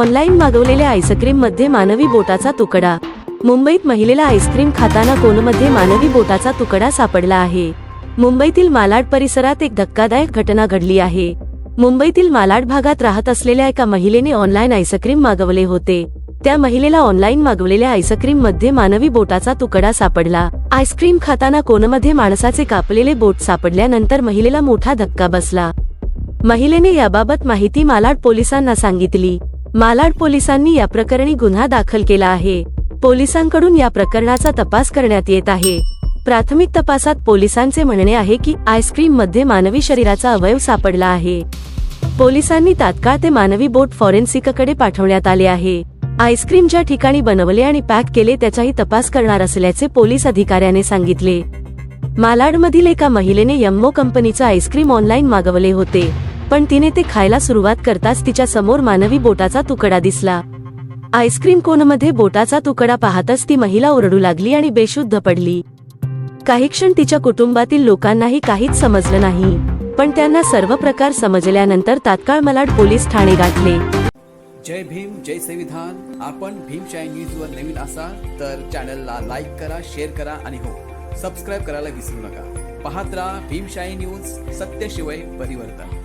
Online मागवलेल्या आईस्क्रीममध्ये मानवी बोटाचा तुकडा. मुंबईत महिलेला आईस्क्रीम खाताना कोनमध्ये मानवी बोटाचा तुकडा सापडला आहे? मुंबईतील मालाड परिसरात एक धक्कादायक घटना घडली आहे. मुंबईतील मालाड भागात राहत असलेल्या एका महिलेने ऑनलाईन आईस्क्रीम मागवले होते. त्या महिलेला ऑनलाईन मागवलेल्या आईस्क्रीममध्ये मानवी बोटाचा तुकडा सापडला. आईस्क्रीम खाताना कोनमध्ये माणसाचे कापलेले बोट सापडल्यानंतर महिलेला मोठा धक्का बसला. महिलेने याबाबत माहिती मालाड पोलिसांना सांगितली. मालाड पोलिसांनी या प्रकरणी गुन्हा दाखल केला आहे. पोलिसांकडून या प्रकरणाचा तपास करण्यात येत आहे. प्राथमिक तपासात पोलिसांचे म्हणणे आहे की आईस्क्रीममध्ये मानवी शरीराचा अवयव सापडला आहे. पोलिसांनी तात्काळ ते मानवी बोट फॉरेन्सिककडे पाठवण्यात आले आहे. आईस्क्रीम ज्या ठिकाणी बनवले आणि पॅक केले त्याचाही तपास करणार असल्याचे पोलीस अधिकाऱ्याने सांगितले. मालाडमधील एका महिलेने यम्मो कंपनीचं आईस्क्रीम ऑनलाईन मागवले होते. पण तिने ते खायला सुरुवात करताच तिच्या समोर मानवी बोटाचा तुकडा दिसला. आईस्क्रीम कोनमध्ये बोटाचा तुकडा पाहताच ती महिला ओरडू लागली आणि बेशुद्ध पडली. काही क्षण तिच्या कुटुंबातील लोकांनाही काहीच समजलं नाही पण त्यांना सर्व प्रकार समजल्यानंतर तात्काळ मलाड पोलीस ठाणे गाठले. जय भीम जय संविधान. आपण भीमशाही न्यूज वर नवीन असाल तर चॅनलला लाईक करा शेअर करा आणि हो सबस्क्राईब करायला विसरू नका. पाहत राहा भीमशाही न्यूज सत्यशिवाय परिवर्तन.